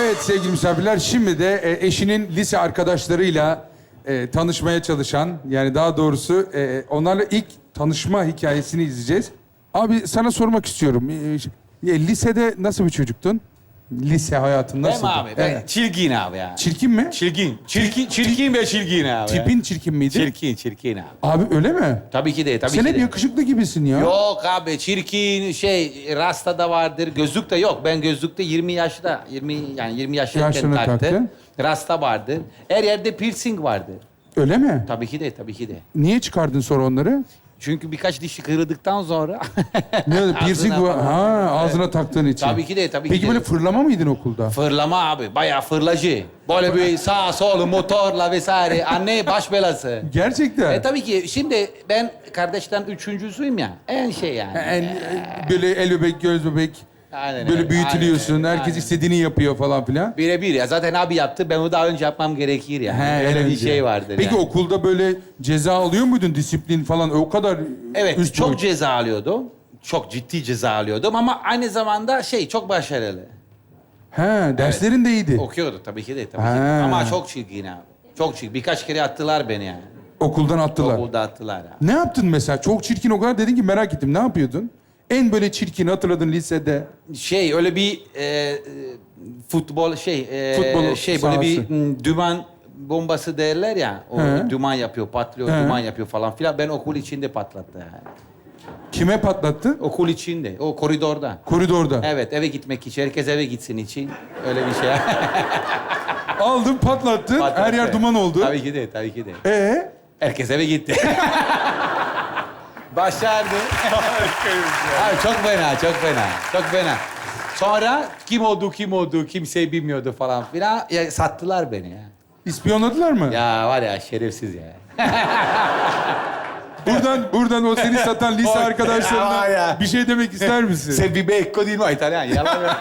Evet sevgili misafirler, şimdi de e, eşinin lise arkadaşlarıyla e, tanışmaya çalışan, yani daha doğrusu e, onlarla ilk tanışma hikayesini izleyeceğiz. Abi sana sormak istiyorum. E, e, lisede nasıl bir çocuktun? Lise hayatın Değil mi abi? Ben Evet. çirkin abi ya. Çirkin mi? Çirkin. Çirkin, çirkin ve çirkin abi. Tipin çirkin miydi? Çirkin, çirkin abi. Abi öyle mi? Tabii ki de, tabii Sen ki hep de. yakışıklı gibisin ya. Yok abi çirkin şey rasta da vardır. Gözlük de yok. Ben gözlükte 20 yaşta 20 yani 20 yaşındayken Yaşını taktım. taktın. Rasta vardır. Her yerde piercing vardı. Öyle mi? Tabii ki de tabii ki de. Niye çıkardın sonra onları? Çünkü birkaç dişi kırıldıktan sonra Ne piercing Ağzına falan. Ha, ağzına taktığın için. Tabii ki de, tabii ki Peki de. böyle fırlama mıydın okulda? fırlama abi bayağı fırlacı. Böyle bir sağ sol motorla vesaire. Anne baş belası. Gerçekten. E tabii ki şimdi ben kardeşten üçüncüsüyüm ya. En şey yani. En, böyle el bebek, göz bebek. Aynen böyle öyle, büyütülüyorsun. aynen öyle, Herkes aynen. istediğini yapıyor falan filan. Birebir ya. Zaten abi yaptı. Ben onu daha önce yapmam gerekir yani. He, Öyle bir önce. şey vardır Peki yani. okulda böyle ceza alıyor muydun? Disiplin falan o kadar Evet üst çok boyut. ceza alıyordum. Çok ciddi ceza alıyordum ama aynı zamanda şey çok başarılı. He, derslerin de iyiydi. Okuyordu tabii ki de tabii ki de. Ama çok çirkin abi. Çok çirkin. Birkaç kere attılar beni yani. Okuldan attılar. Okulda attılar abi. Ne yaptın mesela? Çok çirkin o kadar dedin ki merak ettim. Ne yapıyordun? En böyle çirkin hatırladın lisede. Şey öyle bir e, futbol şey e, Futbol şey böyle bir sahası. m, dümen bombası derler ya. O He. dümen yapıyor, patlıyor, He. dümen yapıyor falan filan. Ben okul içinde patlattı yani. Kime patlattın? Okul içinde, o koridorda. Koridorda. Evet eve gitmek için, herkes eve gitsin için öyle bir şey. Aldın patlattın. Her Patlattı. yer duman oldu. Tabii ki de, tabii ki de. Ee? Herkes eve gitti. Başardı. Abi çok fena, çok fena, çok fena. Sonra kim oldu, kim oldu, kimse bilmiyordu falan filan. Ya, sattılar beni ya. İspiyonladılar mı? Ya var ya şerefsiz ya. Buradan buradan o seni satan lise ya arkadaşlarına ya. bir şey demek ister misin? Se vive ecco di noi İtalyan. Yalan ya.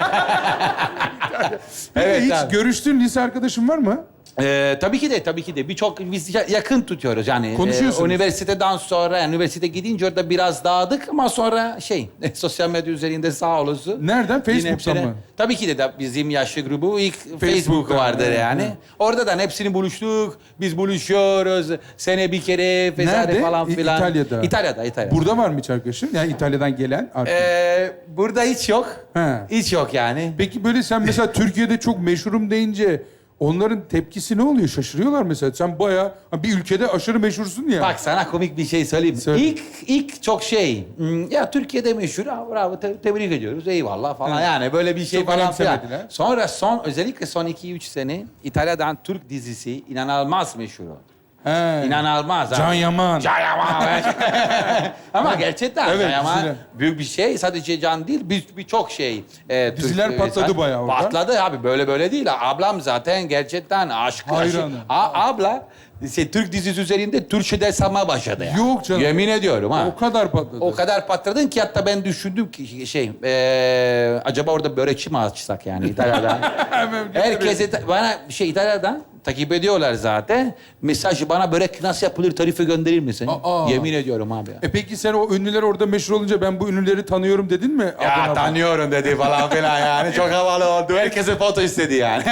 Peki evet hiç abi. görüştüğün lise arkadaşın var mı? Ee, tabii ki de tabii ki de birçok biz ya- yakın tutuyoruz yani. Konuşuyorsunuz. Ee, üniversiteden sonra yani üniversite gidince orada biraz dağıdık ama sonra şey sosyal medya üzerinde sağ olsun. Nereden? Facebook'tan mı? Tabii ki de, de bizim yaşlı grubu ilk Facebook Facebook'tan, vardır evet, yani. evet. Oradan hepsini buluştuk. Biz buluşuyoruz. Sene bir kere vesaire Nerede? falan İ- filan. İtalya'da. İtalya'da, İtalya'da. Burada var mı hiç arkadaşın? Yani İtalya'dan gelen arkadaş. Ee, burada hiç yok. He. Hiç yok yani. Peki böyle sen mesela Türkiye'de çok meşhurum deyince onların tepkisi ne oluyor? Şaşırıyorlar mesela. Sen bayağı bir ülkede aşırı meşhursun ya. Bak sana komik bir şey söyleyeyim. Söyle. İlk ilk çok şey. hmm, Ya Türkiye'de meşhur. Ha, bravo te- tebrik ediyoruz. Eyvallah falan. Yani böyle bir şey Çok falan filan. önemsemediler. Sonra son özellikle son 2-3 sene İtalya'dan Türk dizisi inanılmaz meşhur oldu. He. İnanılmaz. Can abi. Yaman. Can Yaman. Ama gerçekten Evet, Can Yaman diziler. büyük bir şey. Sadece Can değil, bir birçok şey. e, Diziler Türk- patladı e, bayağı orada. Patladı abi böyle böyle değil. Ablam zaten gerçekten aşk. Hayranı. A- abla işte, Türk dizisi üzerinde Türkçe ders almaya başladı ya. Yok canım. Yemin ediyorum ha. O kadar patladı. O kadar patladın ki hatta ben düşündüm ki şey, e, acaba orada börekçi mi açsak yani İtalya'dan? Herkese bana şey İtalya'dan takip ediyorlar zaten. Mesajı bana börek nasıl yapılır tarifi gönderir misin? Aa. Yemin ediyorum abi. Ya, E peki sen o ünlüler orada meşhur olunca ben bu ünlüleri tanıyorum dedin mi? ya Abone- tanıyorum dedi falan filan yani. Çok havalı oldu. Herkese foto istedi yani.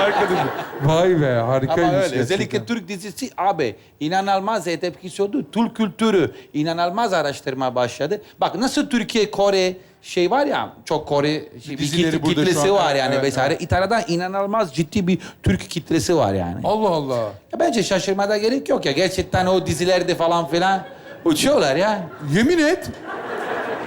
Arkadaşım. Vay be harikaymış. Ama öyle. gerçekten. Özellikle Türk dizisi abi inanılmaz etkisi oldu. Türk kültürü inanılmaz araştırma başladı. Bak nasıl Türkiye, Kore şey var ya çok Kore şey, bir Dizileri kitle, burada şu kitlesi an, var evet, yani evet, vesaire. İtalya'da inanılmaz ciddi bir Türk kitlesi var yani. Allah Allah. Ya bence şaşırmada gerek yok ya. Gerçekten o dizilerde falan filan uçuyorlar ya. Yemin et.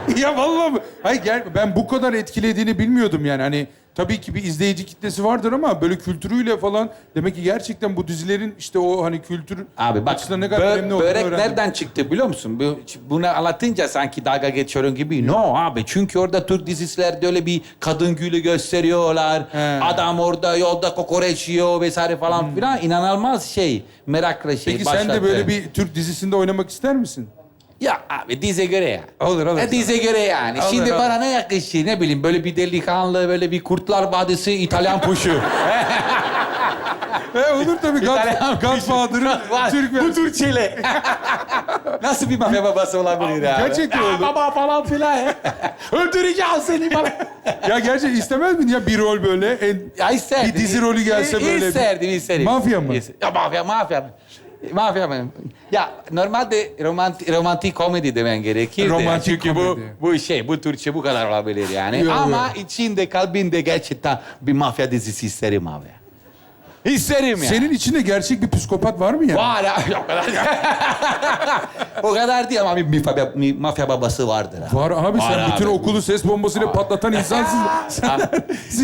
ya vallahi mi? Hayır gel ben bu kadar etkilediğini bilmiyordum yani. Hani tabii ki bir izleyici kitlesi vardır ama böyle kültürüyle falan demek ki gerçekten bu dizilerin işte o hani kültür Abi bak açısından ne kadar bö- önemli olduğunu börek öğrendim. nereden çıktı biliyor musun? Bu, bunu anlatınca sanki dalga geçiyorum gibi. No abi çünkü orada Türk dizilerde öyle bir kadın gülü gösteriyorlar. He. Adam orada yolda kokoreç yiyor vesaire falan filan. İnanılmaz şey merakla şey Peki sen de böyle bir Türk dizisinde oynamak ister misin? Ya abi dize göre ya. Olur, olur. E, dize göre yani. Olur, Şimdi olur. bana ne yakışır ne bileyim böyle bir delikanlı böyle bir Kurtlar Vadisi İtalyan puşu. E olur tabii. God, İtalyan Godfather'ın Türk Bu Türkçeli. Nasıl bir mafya babası olabilir ya? Gerçekten oldu. Baba falan filan. Öldüreceğim seni falan. Ya gerçekten istemez miydin ya bir rol böyle? En... Ya isterdim. Bir dizi rolü gelse böyle bir- İsterdim, isterim. Mafya mı? İster- Ya mafya, mafya. Mafya mı? Ya normalde romantik, romantik komedi demen gerekirdi. Romantik Çünkü komedi. bu, bu şey, bu Türkçe bu kadar olabilir yani. Yok, Ama yok. içinde, kalbinde gerçekten bir mafya dizisi isterim abi. İsterim ya. Senin içinde gerçek bir psikopat var mı ya? Var ya, o kadar. o kadar değil ama bir mafya, bir mafya babası vardır. ha. Var abi sen Var bütün abi. okulu ses bombasıyla patlatan insansın. Sen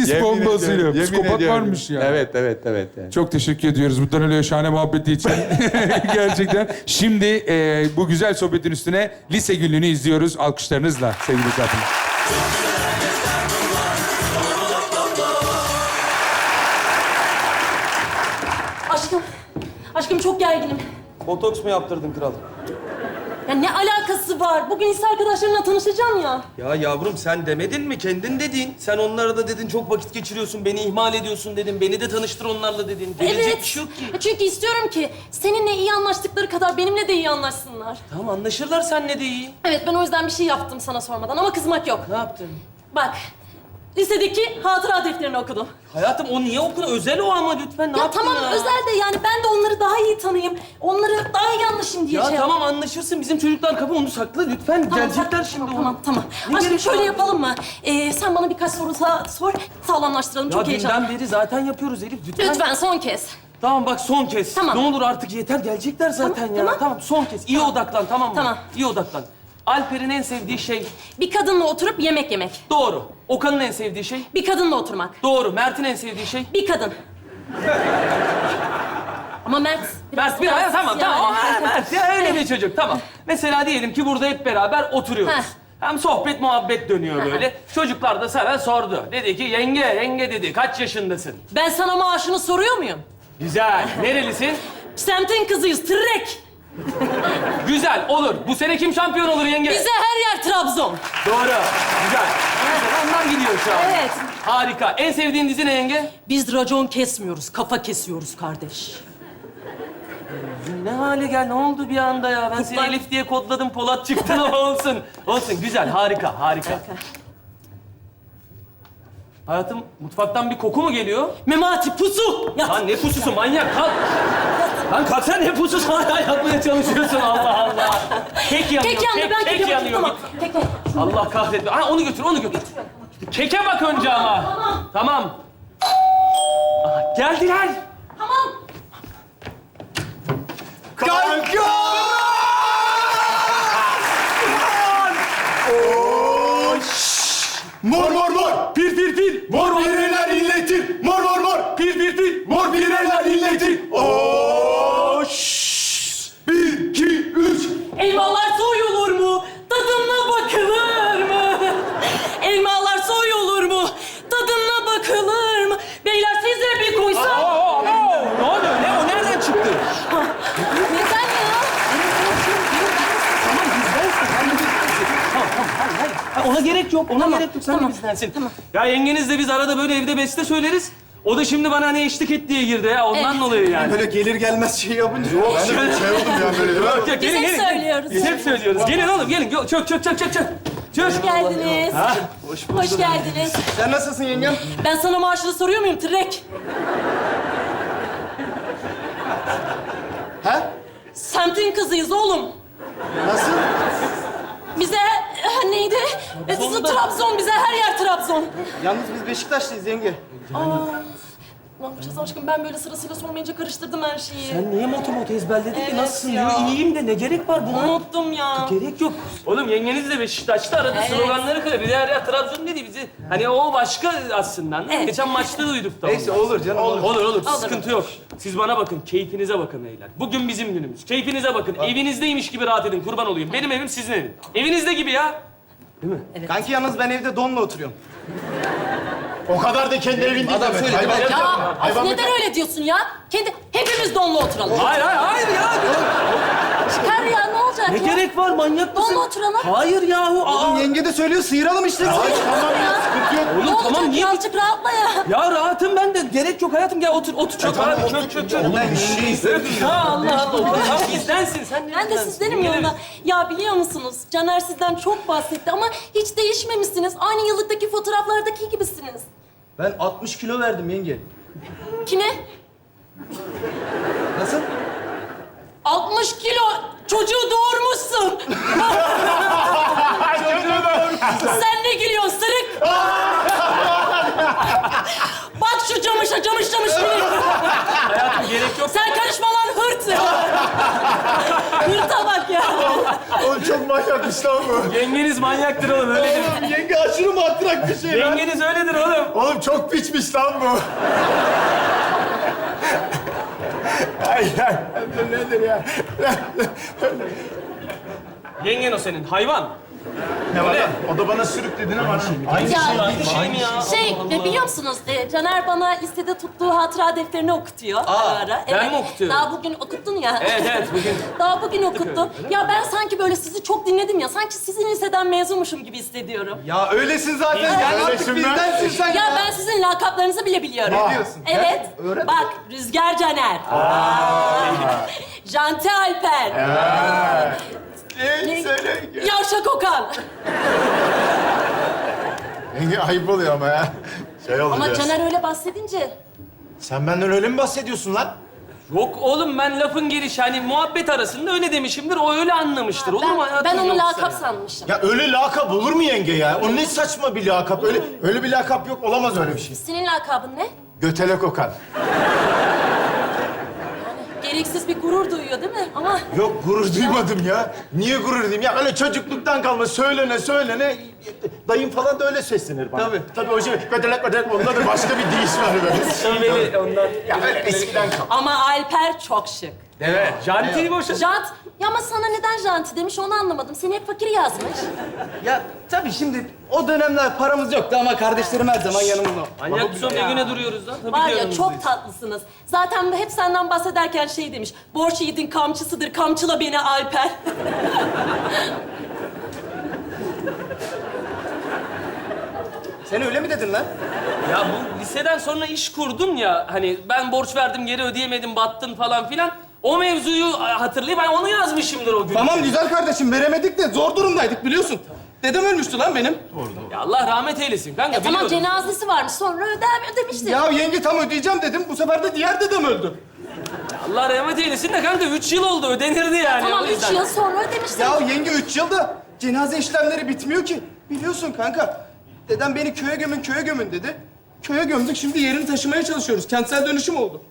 Yemin bombasıyla. ediyorum, yemin Psikopat ediyorum. varmış ya. Evet, evet, evet. evet. Çok teşekkür ediyoruz bu öyle şahane muhabbeti için. Gerçekten. Şimdi e, bu güzel sohbetin üstüne lise günlüğünü izliyoruz alkışlarınızla sevgili misafirler. Aşkım çok gerginim. Botoks mu yaptırdın kral? Ya ne alakası var? Bugün lise arkadaşlarımla tanışacağım ya. Ya yavrum sen demedin mi? Kendin dedin. Sen onlara da dedin çok vakit geçiriyorsun, beni ihmal ediyorsun dedin. Beni de tanıştır onlarla dedin. Gelecek evet. bir şey yok ki. Ya Çünkü istiyorum ki seninle iyi anlaştıkları kadar benimle de iyi anlaşsınlar. Tamam anlaşırlar seninle de iyi. Evet ben o yüzden bir şey yaptım sana sormadan ama kızmak yok. Ne yaptın? Bak, lisedeki hatıra defterini okudum. Hayatım o niye okunu? Özel o ama lütfen ne ya yaptın tamam ya? özel de yani ben de onları daha iyi tanıyayım. Onları daha iyi anlaşayım diye Ya şey tamam anlaşırsın. Bizim çocuklar kapı onu sakla lütfen. Tamam, Gelecekler tamam, şimdi. Tamam, tamam. Ne Aşkım gerek şöyle var? yapalım mı? Ee, sen bana birkaç soru sa- sor, sağlamlaştıralım. Ya Çok heyecanlı. dünden beri zaten yapıyoruz Elif. Lütfen. Lütfen son kez. Tamam bak son kez. Tamam. Ne olur artık yeter. Gelecekler zaten Tamam, ya. tamam. Tamam son kez. İyi odaklan tamam mı? Tamam. İyi odaklan. Alper'in en sevdiği şey Bir kadınla oturup yemek yemek. doğru. Okan'ın en sevdiği şey Bir kadınla oturmak. doğru. Mert'in en sevdiği şey Bir kadın. Ama Mert biraz... Mert bir hayır tamam yani. tamam. Ha, Mert ya öyle bir çocuk tamam. Mesela diyelim ki burada hep beraber oturuyoruz. Heh. Hem sohbet muhabbet dönüyor böyle. Çocuklar da sana sordu. Dedi ki yenge yenge dedi kaç yaşındasın? Ben sana maaşını soruyor muyum? Güzel. Nerelisin? Semtin kızıyız, tırrek. Güzel olur. Bu sene kim şampiyon olur yenge? Bize her yer Trabzon. Doğru. Güzel. Güzel. Onlar gidiyor şu an. Evet. Harika. En sevdiğin dizi ne yenge? Biz racon kesmiyoruz, kafa kesiyoruz kardeş. Ne hale gel? Ne oldu bir anda ya? Ben seni Kutlar- Elif diye kodladım. Polat çıktın ama olsun. Olsun. Güzel. Harika. Harika. Hayatım mutfaktan bir koku mu geliyor? Memati pusu. Ya Lan ne pususu manyak kalk. Lan kalksana ne pususu hala yapmaya çalışıyorsun Allah Allah. Kek yanıyor. kek yandı, kek, ben kek kek yanıyor. Tamam, kek kek. Allah kahretme. Ha onu götür, onu götür. Keke bak önce ama. Tamam. Tamam. Aha, geldiler. Tamam. Mor mor mor. Pir pir pir. Mor pireler illetir. Mor mor mor. Pir pir pir. Mor pireler illetir. Oo. şşş. Bir, iki, üç. Elmalar soyulur mu? Tadına bakılır mı? Elmalar soyulur mu? Tadına bakılır mı? Beyler siz de bir Oo, koysam. oo, oo. Ne oluyor? Ne o? Nereden çıktı? Neden ya? Tamam bizdensin. Sen de bizdensin. Tamam tamam. Hayır hayır. Ha, ona gerek yok. Ona Tamam, gerek yok. Sen tamam, de bizdensin. tamam. Ya yengenizle biz arada böyle evde beste söyleriz. O da şimdi bana hani eşlik et diye girdi ya. Ondan Evet. dolayı yani. Böyle gelir gelmez şey yapınca. Yok. Ben de şey oldum ya böyle. Yok, yok, Biz gelin, hep gelin. söylüyoruz. Biz hep söylüyoruz. Gelin oğlum gelin. Çök çök çök çök çök. Çök. Hoş geldiniz. Ha? Hoş, geldiniz. Sen nasılsın yengem? Ben sana maaşını soruyor muyum Tırrek? Ha? Semtin kızıyız oğlum. Nasıl? Bize e, neydi? E, Trabzon, bize her yer Trabzon. Yalnız biz Beşiktaşlıyız yenge. Ne yapacağız aşkım? Ben böyle sırasıyla sormayınca karıştırdım her şeyi. Sen niye moto moto ezberledin ki? Evet Nasılsın ya. diyor. İyiyim de ne gerek var buna? Unuttum ya. Gerek yok. Oğlum yengeniz de Beşiktaş'ta arada Evet. sloganları kırıyor. Bir de her yer Trabzon dedi bizi. Hani o başka aslında. Evet. Geçen maçta duyduk da. Neyse onu. olur canım olur. Olur olur, Olur. sıkıntı yok. Siz bana bakın, keyfinize bakın beyler. Bugün bizim günümüz. Keyfinize bakın. Evinizdeymiş gibi rahat edin, kurban olayım. Benim evim sizin evin. Evinizde gibi ya. Kanki yalnız ben evde donla oturuyorum. O kadar da kendi evin değil. Adam söyledi, Hayvan- Ya hayvan- of neden öyle diyorsun ya? Kendi hepimiz donla oturalım. Hayır hayır hayır ya. Çıkar ya olacak Ne ya? gerek var manyak mısın? Donla oturalım. Hayır yahu. Aa. Oğlum yenge de söylüyor sıyıralım işte. Tamam ya sıkıntı yok. Oğlum ne olacak tamam niye? ya? Azıcık rahatla ya. Ya rahatım ben de. gerek yok hayatım. Gel otur, otur. Çök abi, çök, çök, çök. Ben bir şey istedim. Ya Allah Allah. Tamam bizdensin. Sen Ben de sizdenim yolda. Ya biliyor musunuz? Caner sizden çok bahsetti ama hiç değişmemişsiniz. Aynı yıllıktaki fotoğraflardaki gibisiniz. Ben 60 kilo verdim yenge. Kime? Nasıl? 60 kilo çocuğu doğurmuşsun. Sen ne gülüyorsun sırık? Bak şu camışa camış camış gülüyor. Hayatım gerek yok. Sen karışma lan hırt. Hırta bak ya. Oğlum çok manyakmış lan bu. Yengeniz manyaktır oğlum öyledir. Oğlum yenge aşırı matrak bir şey lan. Yengeniz öyledir oğlum. Oğlum çok piçmiş lan bu. Ay ay. Nedir ya? Yengen o senin. Hayvan. Ne var lan? O da bana sürük dedin ama. Aynı Ya, şey. Aynı şey mi ya? Şey, e, biliyor musunuz? e, Caner bana listede tuttuğu hatıra defterini okutuyor ara ara. ben mi okutuyorum? Daha bugün okuttun ya. Evet evet bugün. Daha bugün okuttum. Ya ben sanki böyle sizi çok dinledim ya. Sanki sizin liseden mezunmuşum gibi hissediyorum. Ya öylesin zaten. Gel artık bizdensin sen Ya ben sizin lakaplarınızı bile biliyorum. Ne diyorsun? Evet. Öğret. Bak Rüzgar Caner. Janti Alper. Ee, söyle. Yavşak Okan. Yenge ayıp oluyor ama ya. Şey oldu Ama biraz. Caner öyle bahsedince Sen benden öyle mi bahsediyorsun lan? Yok oğlum ben lafın gelişi hani muhabbet arasında öyle demişimdir. O öyle anlamıştır. Olur mu ben, hayatım? ben onu yoksa lakap ya? sanmışım. Ya öyle lakap olur mu yenge ya? O ne saçma bir lakap. Öyle öyle bir lakap yok. Olamaz öyle bir şey. Senin lakabın ne? Götele kokan. Gereksiz bir gurur duyuyor değil mi? Ama Yok gurur duymadım ya. Niye gurur duyayım? Ya öyle çocukluktan kalma söylene söylene. Dayım falan da öyle seslenir bana. Tabii. Tabii o şey götelek götelek onda da başka bir diş var böyle. Şiveli ondan. ya öyle eskiden kal. ama Alper çok şık. Evet. Janti'yi boşa... Jant, ya ama sana neden janti demiş onu anlamadım. Seni hep fakir yazmış. Ya tabii şimdi o dönemler paramız yoktu ama kardeşlerim her zaman yanımda. Manyak bir son ne güne duruyoruz lan? Tabii Var ki ya yanımızdayız. çok tatlısınız. Zaten hep senden bahsederken şey demiş. Borç yiğidin kamçısıdır, kamçıla beni Alper. Sen öyle mi dedin lan? Ya bu liseden sonra iş kurdun ya hani ben borç verdim geri ödeyemedim battın falan filan. O mevzuyu hatırlayıp ben onu yazmışımdır o gün. Tamam güzel kardeşim veremedik de zor durumdaydık biliyorsun. Dedem ölmüştü lan benim. Ya Allah rahmet eylesin kanka Ya tamam biliyorum. cenazesi varmış sonra öder ödemiştir. Ya yenge tam ödeyeceğim dedim. Bu sefer de diğer dedem öldü. Allah rahmet eylesin de kanka üç yıl oldu ödenirdi yani. tamam o üç yüzden. yıl sonra ödemiştir. Ya yenge üç yılda cenaze işlemleri bitmiyor ki. Biliyorsun kanka. Dedem beni köye gömün, köye gömün dedi. Köye gömdük, şimdi yerini taşımaya çalışıyoruz. Kentsel dönüşüm oldu.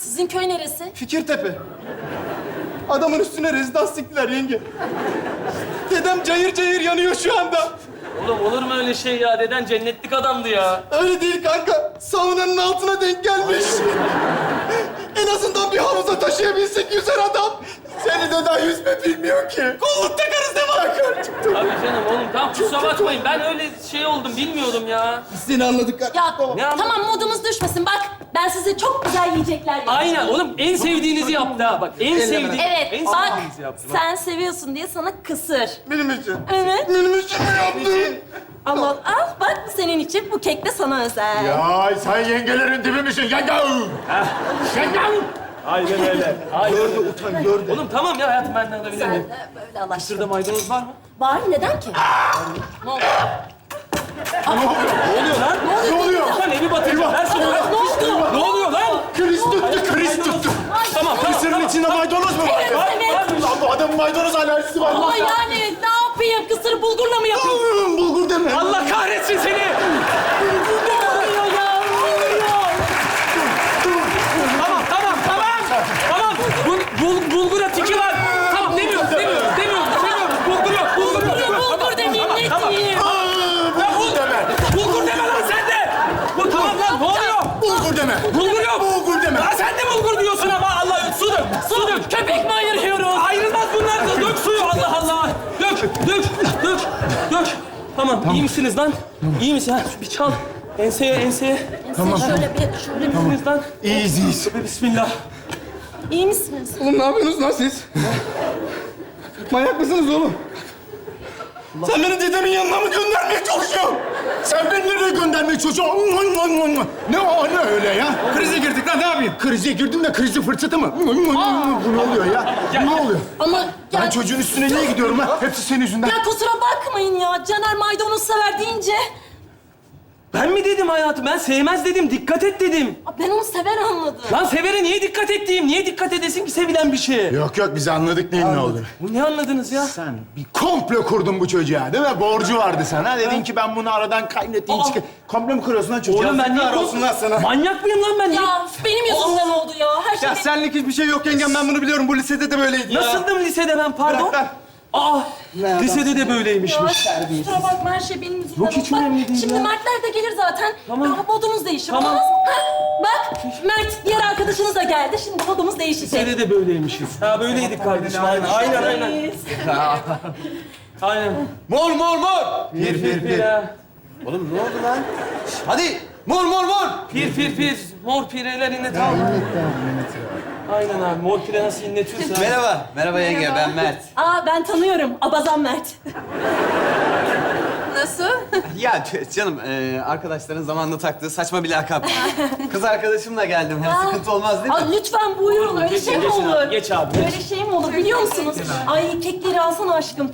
Sizin köy neresi? Fikirtepe. Adamın üstüne rezidans diktiler yenge. Dedem cayır cayır yanıyor şu anda. Oğlum olur mu öyle şey ya? Deden cennetlik adamdı ya. Öyle değil kanka. Saunanın altına denk gelmiş. en azından bir havuza taşıyabilsek yüzer adam. Seni de daha yüzme bilmiyor ki. Kolluk takarız ne var? Çıktı. Tabii canım oğlum tamam kusura bakmayın. Ben öyle şey oldum bilmiyordum ya. Biz seni anladık. Ya Ne anladın? tamam modumuz düşmesin. Bak ben size çok güzel yiyecekler yaptım. Aynen oğlum en sevdiğinizi yaptı ha. Bak en sevdiğin. Evet en bak sevdiğinizi yaptı. Bak. sen seviyorsun diye sana kısır. Benim için. Evet. Benim için mi yaptın? Ama al bak bu senin için bu kek de sana özel. Ya sen yengelerin dibi misin? Yenge! Yenge! Aynen öyle. Aynen öyle. Utan gördü. Oğlum tamam ya hayatım ben de alabilir Sen miyim? de böyle Allah Şurada maydanoz var mı? Var neden ki? Ne oldu? Ne oluyor lan? Ne oluyor? Lan evi batıracağım. Ver şunu. Ne oldu? Ne oluyor lan? Kriz tuttu, kriz tuttu. Tamam tamam. Kısırın içinde maydanoz mu var? Evet, evet. Lan bu adamın maydanoz alerjisi var. Ama yani ne yapayım? Kısır bulgurla mı yapayım? Bulgur deme. Allah kahretsin seni. Ne oluyor ya? Ne oluyor? Tamam tamam tamam. Tamam. Bul, bul, bulgura tiki var. Tamam demiyorum demiyorum demiyorum demiyorum. Bulgur yok bulgur yok. Bulgur, bulgur demeyeyim, ne Tamam. diyeyim? Ya bul, bulgur deme lan sen de. Bu tamam lan ne oluyor? Bulgur deme. Bulgur yok. Bulgur deme. Lan sen de bulgur diyorsun ama Allah su dök. Su dök. Köpek mi ayırıyoruz? Ayrılmaz bunlar da. Dök suyu Allah Allah. Dök, dök, dök. Tamam, iyi misiniz lan? İyi misin? Ha, bir çal. Enseye, enseye. Tamam. Şöyle bir, şöyle bir. İyi misiniz lan? İyiyiz, iyiyiz. Bismillah. İyi misiniz? Oğlum ne yapıyorsunuz lan siz? Manyak mısınız oğlum? Sen beni dedemin yanına mı göndermeye çalışıyorsun? Sen beni nereye göndermeye çalışıyorsun? Ne o ne öyle ya? Krize girdik lan ne yapayım? Krize girdim de krizi fırsatı mı? Bu ne oluyor ya? Ne oluyor? Ama Ben ya, çocuğun üstüne niye gidiyorum ha? Hepsi senin yüzünden. ya kusura bakmayın ya. Caner maydanoz sever deyince... Ben mi dedim hayatım? Ben sevmez dedim. Dikkat et dedim. Aa, Ben onu sever anladım. Lan severe niye dikkat et diyeyim? Niye dikkat edesin ki sevilen bir şeye? Yok yok biz anladık neyin ne olduğunu. Bu ne anladınız ya? Sen bir komplo kurdun bu çocuğa değil mi? Borcu vardı sana. Dedin ki ben bunu aradan kaynatayım. Aa. çıkar. Komplo mu kuruyorsun lan çocuğa? Oğlum ben niye Yazıklar olsun lan sana. Manyak mıyım lan ben? Ya benim yüzümden oldu ya. Her şey Ya benim- senlik hiçbir şey yok yengem ben bunu biliyorum. Bu lisede de böyleydi ya. Nasıldım lisede ben pardon? Bırak lan. Aa, lisede de böyleymişmiş. Ya, kusura bakma her şey benim yüzümden Yok, hiç. Bak, önemli değil Şimdi ya. Mertler de gelir zaten. Tamam. Daha modumuz değişir. Tamam. Olmaz mı? Ha, bak Mert diğer arkadaşınız da geldi. Şimdi modumuz değişecek. Lisede de böyleymişiz. Ha böyleydik kardeşim. Aynen aynen aynen. Biz. Aynen. Mor mor mor. Pir pir pir. ha. Oğlum ne oldu lan? Şş, Hadi mor mor mor. Pir pir pir. Mor pireler inlet al. Aynen abi. Mor pire nasıl inletiyorsa. Merhaba. Merhaba yenge ben Mert. Aa ben tanıyorum. Abazan Mert. Nasıl? Ya canım e, arkadaşların zamanında taktığı saçma bir lakap. Kız arkadaşımla geldim. Hem sıkıntı olmaz değil mi? Aa, lütfen buyurun. Öyle Geç, şey mi geçin olur? abi, geç abi, geç. Öyle şey mi olur biliyor musunuz? Ay kekleri alsana aşkım.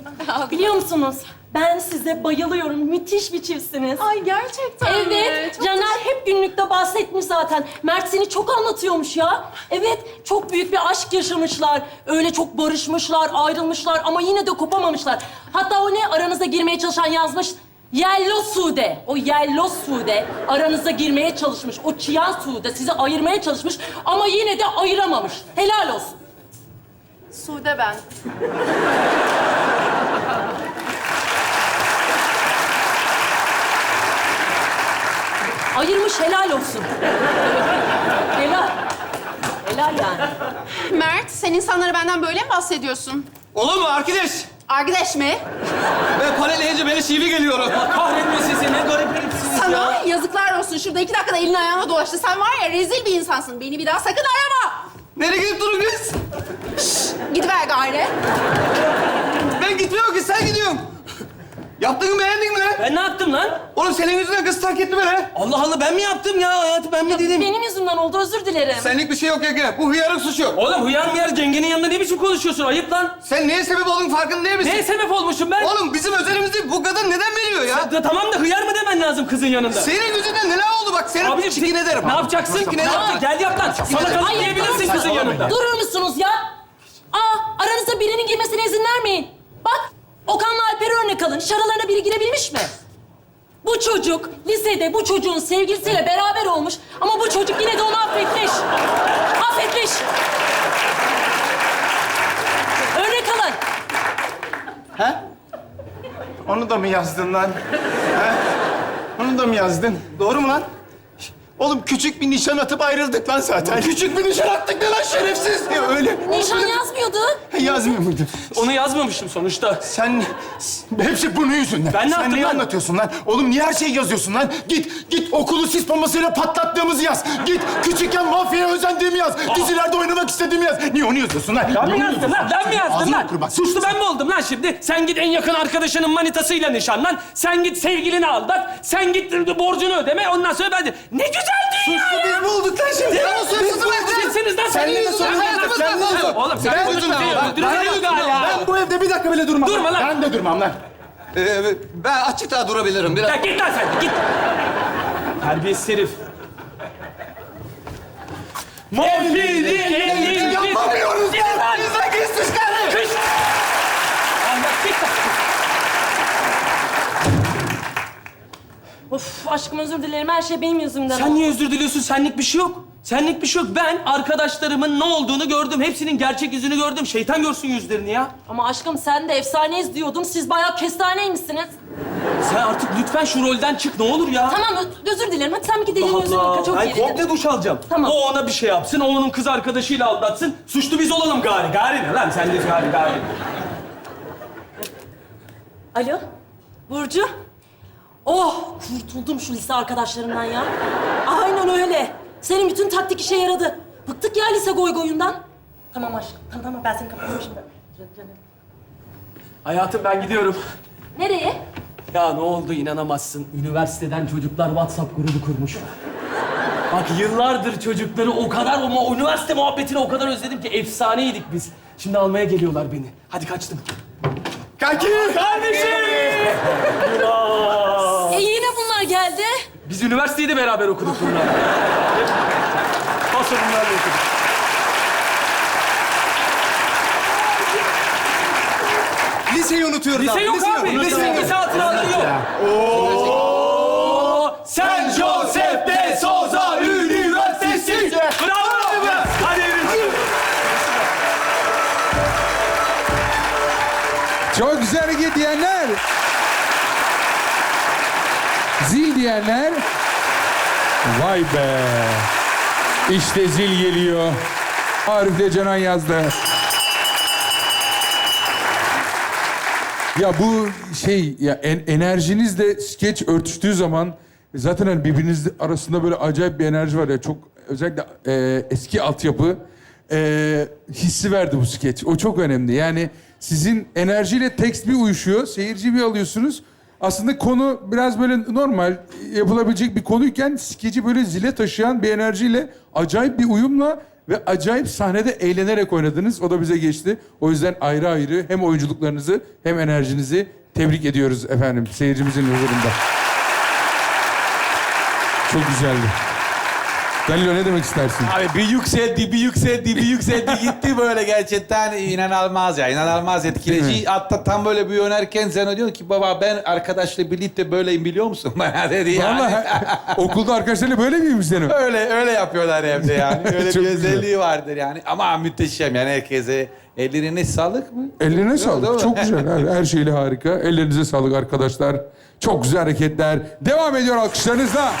biliyor musunuz? Ben size bayılıyorum. Müthiş bir çiftsiniz. Ay gerçekten mi? Evet, Çok Caner hep günlükte bahsetmiş zaten. Mert seni çok anlatıyormuş ya. Evet, çok büyük bir aşk yaşamışlar. Öyle çok barışmışlar, ayrılmışlar ama yine de kopamamışlar. Hatta o ne aranıza girmeye çalışan yazmış. Yello Sude, o Yello Sude aranıza girmeye çalışmış. O Çiyan Sude sizi ayırmaya çalışmış ama yine de ayıramamış. Helal olsun. Sude ben. Ayırmış helal olsun. helal. Helal yani. Mert, sen insanlara benden böyle mi bahsediyorsun? Olur mu arkadaş? Arkadaş mı? Ben panel eğince beni şivi geliyorum. Kahretmesin seni. Ne garip herifsiniz Sana ya. yazıklar olsun. Şurada iki dakikada elini ayağına dolaştı. Sen var ya rezil bir insansın. Beni bir daha sakın arama. Nereye gidip durun kız? Gidiver gari. Ben gitmiyorum ki sen gidiyorsun. Yaptığını beğendin mi lan? Ben ne yaptım lan? Oğlum senin yüzünden kız terk etti beni. Allah Allah ben mi yaptım ya hayatı ben mi dedim? Benim yüzümden oldu, özür dilerim. Senlik bir şey yok yenge. Bu hıyarın suçu. Oğlum hıyar mıyar Cengen'in yanında ne biçim konuşuyorsun? Ayıp lan. Sen neye sebep oldun farkında değil misin? Neye sebep olmuşum ben? Oğlum bizim özelimizi bu kadın neden veriyor ya? Da- tamam da hıyar mı demen lazım kızın yanında? Senin yüzünden neler oldu bak senin Abicim çikin ederim. Ne yapacaksın? Çikin Ne ederim. yapacaksın? Gel yap lan. Hayır, diyebilirsin kızın yanında. Durur musunuz ya? Aa, aranızda birinin girmesine izin vermeyin. Okan'la Alper'i örnek alın. Şaralarına biri girebilmiş mi? Bu çocuk lisede bu çocuğun sevgilisiyle beraber olmuş ama bu çocuk yine de onu affetmiş. Affetmiş. Örnek alın. He? Onu da mı yazdın lan? He? Onu da mı yazdın? Doğru mu lan? Oğlum küçük bir nişan atıp ayrıldık lan zaten. Küçük bir nişan attık ne lan şerefsiz? Ya öyle. Nişan yazmıyordu. Yazmıyor muydu? Onu yazmamıştım sonuçta. Sen hepsi bunun yüzünden. Ben ne Sen yaptım neyi lan? anlatıyorsun lan? Oğlum niye her şeyi yazıyorsun lan? Git, git okulu sis bombasıyla patlattığımızı yaz. Git küçükken mafyaya özendiğimi yaz. Dizilerde oynamak istediğimi yaz. Niye onu yazıyorsun lan? Ben mi Niye onu yazdım lan? yazıyorsun? Ben mi yazdım Ağzını lan? okur bak. Suçlu ben mi oldum lan şimdi? Sen git en yakın arkadaşının manitasıyla nişanlan. Sen git sevgilini aldat. Sen git borcunu ödeme. Ondan sonra ben de... Ne güzel dünya ya! Biz bulduk lan şimdi. Ama Biz suçlusu bu sizsiniz lan. Senin Sen- yüzünden sen- hayatımız sen- mahvoldu. Oğlum sen Ben bu yüzünden- çocuğu ben- öldüreceksin ben- ya. Ben bu evde bir dakika bile durmam. Durma lan. Ben de durmam lan. Ee, ben açıkta durabilirim biraz. Ya git lan sen git. Terbiyesiz herif. Morfini elin Yapamıyoruz lan. Bizden geçmiş karı. Kış. Allah git lan. Of aşkım özür dilerim. Her şey benim yüzümden Sen niye özür diliyorsun? Senlik bir şey yok. Senlik bir şey yok. Ben arkadaşlarımın ne olduğunu gördüm. Hepsinin gerçek yüzünü gördüm. Şeytan görsün yüzlerini ya. Ama aşkım sen de efsaneyiz diyordun. Siz bayağı kestaneymişsiniz. Sen artık lütfen şu rolden çık ne olur ya. Tamam ö- özür dilerim. Hadi sen bir git elini yüzünü yıka. Çok Ben iyi. komple duş alacağım. Tamam. O ona bir şey yapsın, o onun kız arkadaşıyla aldatsın. Suçlu biz olalım gari. Gari ne lan? Sen de gari gari. Alo, Burcu. Oh, kurtuldum şu lise arkadaşlarımdan ya. Aynen öyle. Senin bütün taktik işe yaradı. Bıktık ya lise goygoyundan. Tamam aşkım, tamam tamam ben seni kapatıyorum şimdi. Hayatım ben gidiyorum. Nereye? Ya ne oldu inanamazsın. Üniversiteden çocuklar WhatsApp grubu kurmuş. Bak yıllardır çocukları o kadar ama üniversite muhabbetini o kadar özledim ki efsaneydik biz. Şimdi almaya geliyorlar beni. Hadi kaçtım. Kanki! Kardeşim! Geldi. Biz üniversiteyi de beraber okuduk bunlarla. Paso bunlarla okuduk. Liseyi unutuyoruz Lise yok liseyi abi. unutuyoruz. Lise, lise hatıraları yok. Oo. Sen Joseph de Souza Üniversitesi. Bravo. Hadi yürü. Çok güzel hareket diyenler. Vay be. İşte zil geliyor. Arif'le Canan yazdı. Ya bu şey ya en, enerjinizle skeç örtüştüğü zaman zaten hani birbiriniz arasında böyle acayip bir enerji var ya çok özellikle e, eski altyapı e, hissi verdi bu skeç. O çok önemli. Yani sizin enerjiyle tekst bir uyuşuyor, seyirci bir alıyorsunuz. Aslında konu biraz böyle normal yapılabilecek bir konuyken skeci böyle zile taşıyan bir enerjiyle acayip bir uyumla ve acayip sahnede eğlenerek oynadınız. O da bize geçti. O yüzden ayrı ayrı hem oyunculuklarınızı hem enerjinizi tebrik ediyoruz efendim seyircimizin huzurunda. Çok güzeldi. Danilo ne demek istersin? Abi bir yükseldi, bir yükseldi, bir yükseldi gitti böyle gerçekten inanılmaz ya, inanılmaz etkileyici. Hatta tam böyle bir yönerken sen diyorsun ki baba ben arkadaşla birlikte böyleyim biliyor musun? Bana dedi yani. Vallahi okulda arkadaşlarıyla böyle miymiş senin? Öyle öyle yapıyorlar evde yani. Öyle Çok bir güzel. özelliği vardır yani. Ama müthişem yani herkese ellerine sağlık mı? Ellerine Değil sağlık. Çok güzel. Her, her şeyle harika. Ellerinize sağlık arkadaşlar. Çok güzel hareketler. Devam ediyor alkışlarınızla.